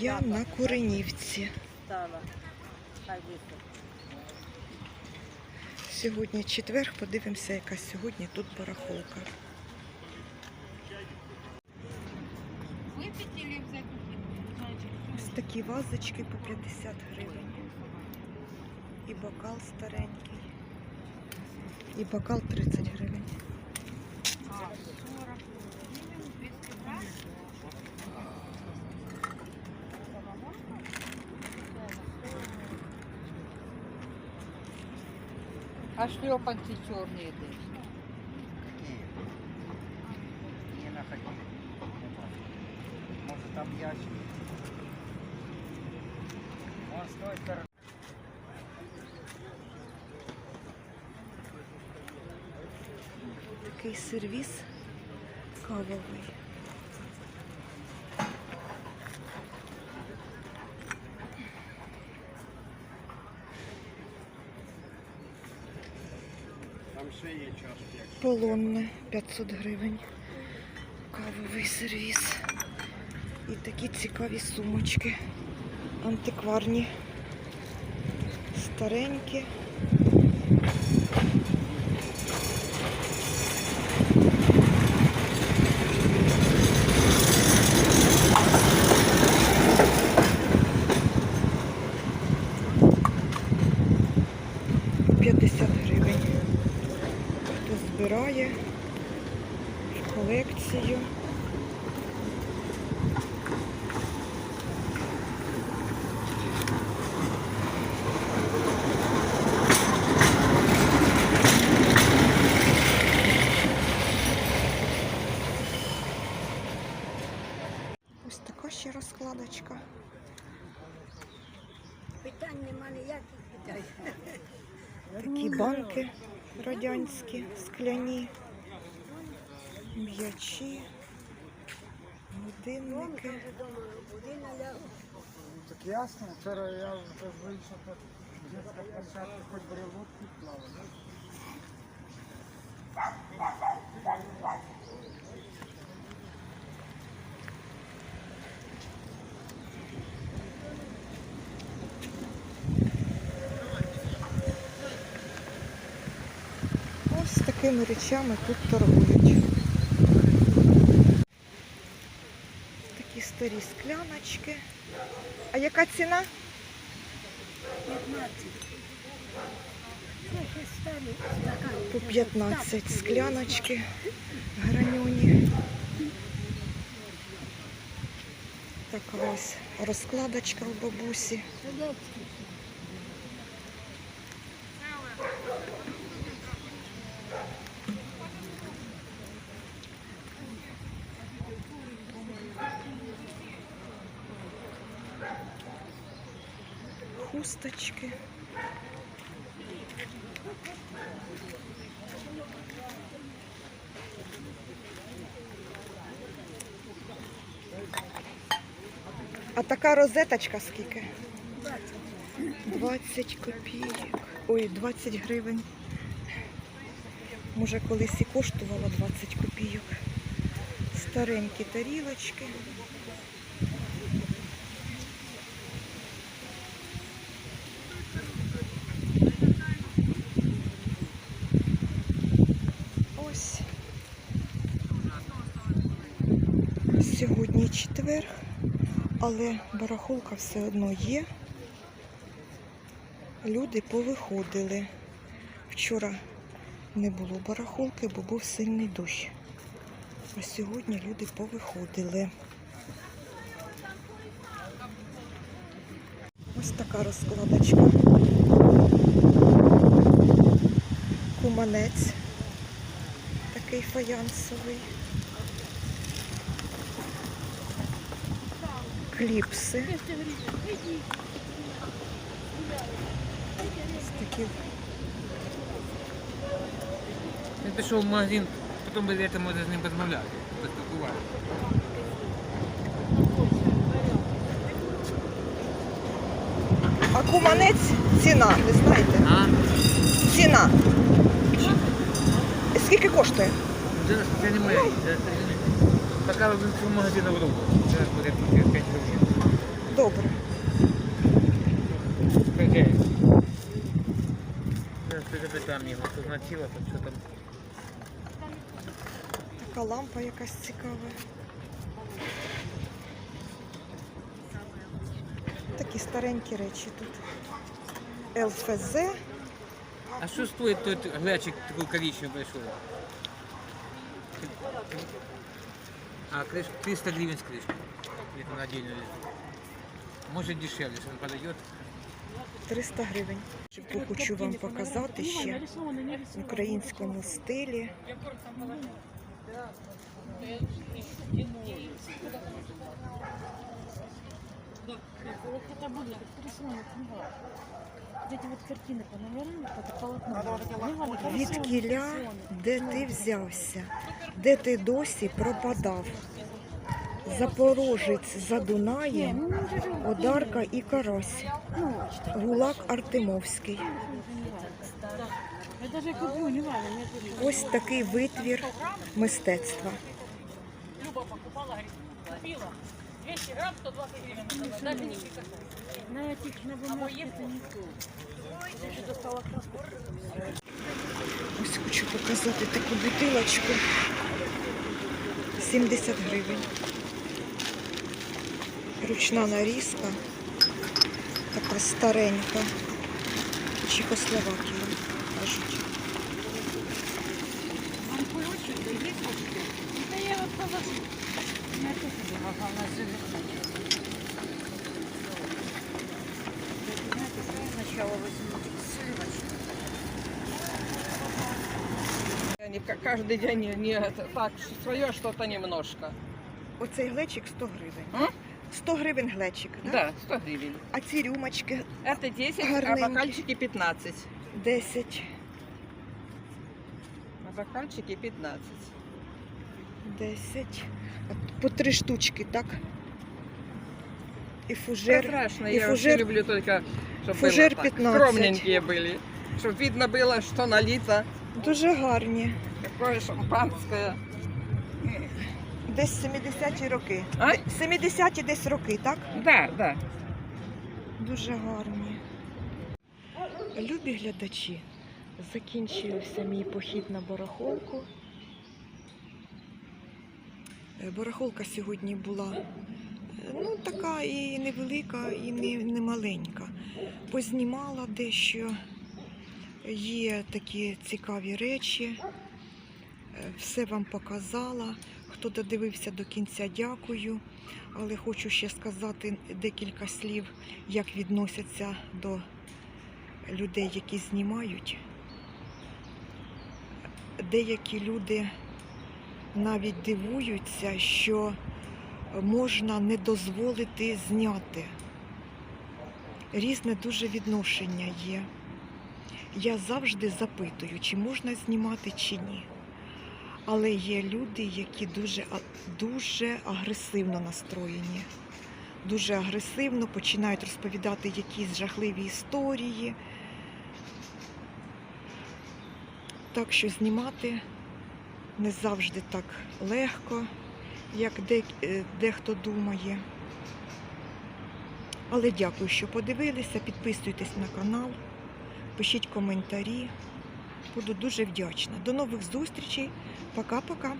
Я на Куренівці. Сьогодні четвер, подивимося, яка сьогодні тут барахолка. Ось такі вазочки по 50 гривень. І бокал старенький. І бокал 30 гривень. А, 40 гривен, 200 грамм. А шлепанці чорні десь. Какие? Не находили. Может там ящик. Вон с той стороны. Такий сервіс кавовий. Полонне 500 гривень. Кавовий сервіс. І такі цікаві сумочки. Антикварні. Старенькі. По 50 гривень. Хто збирає в колекцію. Ось така ще розкладочка. Питань нема ніяких питань. Такі банки радянські, скляні, м'ячі, годинники. Так ясно, вчора я вже вийшов по дитяча площадка, хоч би лодки плавали. Ось такими речами тут торгують. Такі скляночки. А яка ціна? 15. По 15 скляночки граньоні. Така ось розкладочка у бабусі. Хусточки. А така розеточка скільки? 20 копійок. Ой, 20 гривень. Може колись і коштувала 20 копійок. Старенькі тарілочки. Ось. Сьогодні четвер, але барахолка все одно є. Люди повиходили. Вчора не було барахолки, бо був сильний дощ. А сьогодні люди повиходили. Ось така розкладочка. Куманець. Такий фаянсовий. Кліпси. Він пішов в магазин, потім без цього може з ним розмовляти, поспілкувати. А куманець ціна, не знаєте? А? Ціна. Скільки коштує? Це, це не моя. Поки в магазину в руку. Це буде 5 гривень. Добре. Запитам його, позначила, то що там. Така лампа якась цікава. Такі старенькі речі тут. ЛФЗ. А що стоїть той глечик такий коричневий большой? А, крышка, 300 гривен с крышкой. Это на отдельную лежит. Может дешевле, если он подойдет. 300 гривень. Хочу вам показати ще в українському стилі. Это были рисунок, книга. Вот эти вот картины панорамы, это полотно. Бывали Від рисунки, кіля, рисунки. де ти взявся, Де ти досі пропадав. Запорожець за Дунаєм. Одарка і Карась. Гулак Артемовський. Ось такий витвір мистецтва. Это не то. Я еще достала краску. Ось хочу показати таку бутилочку. 70 гривень. Ручна нарізка. Така старенька. Чехословакія, кажуть. Начало 18. Не каждый день не, не так, свое что-то немножко. Оцей глечик 100 гривень. М? 100 гривень глечик, да? Да, 100 гривен. А ці рюмочки Это 10, а Гарненький. бокальчики 15. 10. А бокальчики 15. 10. По три штучки, так? І фужер. Страшно, и я вообще фужер- люблю только, чтобы фужер было так, 15. скромненькие были. Чтобы видно было, что налито, Дуже гарні. какое шампанское. Десь 70-ті роки. А? 70-ті десь роки, так? Да, да. Дуже гарні. Любі глядачі, закінчився мій похід на барахолку. Е, Барахолка сьогодні була е, ну, така і невелика, і не, не маленька. Познімала дещо, є такі цікаві речі. Е, Все вам показала. Хто додивився до кінця, дякую. Але хочу ще сказати декілька слів, як відносяться до людей, які знімають. Деякі люди навіть дивуються, що можна не дозволити зняти. Різне дуже відношення є. Я завжди запитую, чи можна знімати, чи ні. Але є люди, які дуже, дуже агресивно настроєні. Дуже агресивно починають розповідати якісь жахливі історії. Так що знімати не завжди так легко, як е, дехто думає. Але дякую, що подивилися. Підписуйтесь на канал, пишіть коментарі. Буду дуже вдячна. До нових зустрічей. Пока-пока.